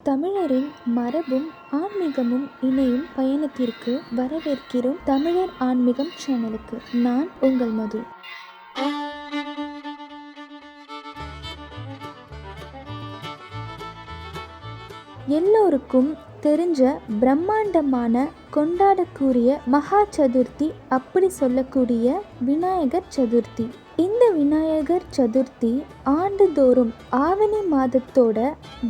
தமிழரின் மரபும் ஆன்மீகமும் இணையும் பயணத்திற்கு வரவேற்கிறோம் தமிழர் ஆன்மீகம் சேனலுக்கு நான் உங்கள் மது. எல்லோருக்கும் தெரிஞ்ச பிரம்மாண்டமான கொண்டாடக்கூடிய மகா சதுர்த்தி அப்படி சொல்லக்கூடிய விநாயகர் சதுர்த்தி. இந்த விநாயகர் சதுர்த்தி ஆண்டுதோறும் ஆவணி மாதத்தோட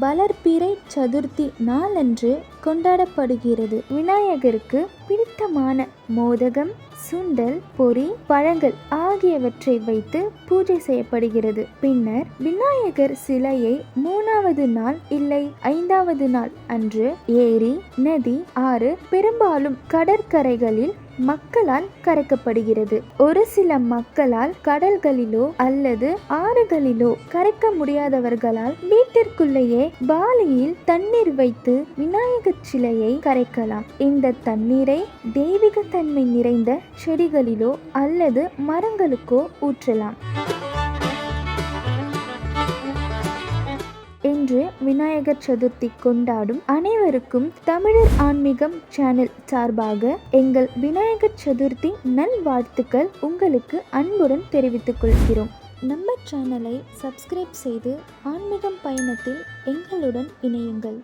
வளர்ப்பிறை சதுர்த்தி நாளன்று கொண்டாடப்படுகிறது. விநாயகருக்கு சுத்தமான மோதகம் சுண்டல் பொரி பழங்கள் ஆகியவற்றை வைத்து பூஜை செய்யப்படுகிறது. பின்னர் விநாயகர் சிலையை மூணாவது நாள் இல்லை ஐந்தாவது நாள் அன்று ஏரி நதி ஆறு பெரும்பாலும் கடற்கரைகளில் மக்களால் கரைக்கப்படுகிறது. ஒரு சில மக்களால் கடல்களிலோ அல்லது ஆறுகளிலோ கரைக்க முடியாதவர்களால் வீட்டிற்குள்ளேயே பாலியில் தண்ணீர் வைத்து விநாயகர் சிலையை கரைக்கலாம். இந்த தண்ணீரை தெய்வீக தன்மை நிறைந்த செடிகளிலோ அல்லது மரங்களுக்கோ ஊற்றலாம். இன்று விநாயகர் சதுர்த்தி கொண்டாடும் அனைவருக்கும் தமிழர் ஆன்மீகம் சேனல் சார்பாக எங்கள் விநாயகர் சதுர்த்தி நல்வாழ்த்துக்கள் உங்களுக்கு அன்புடன் தெரிவித்துக் கொள்கிறோம். நம்ம சேனலை சப்ஸ்கிரைப் செய்து ஆன்மீகம் பயணத்தில் எங்களுடன் இணையுங்கள்.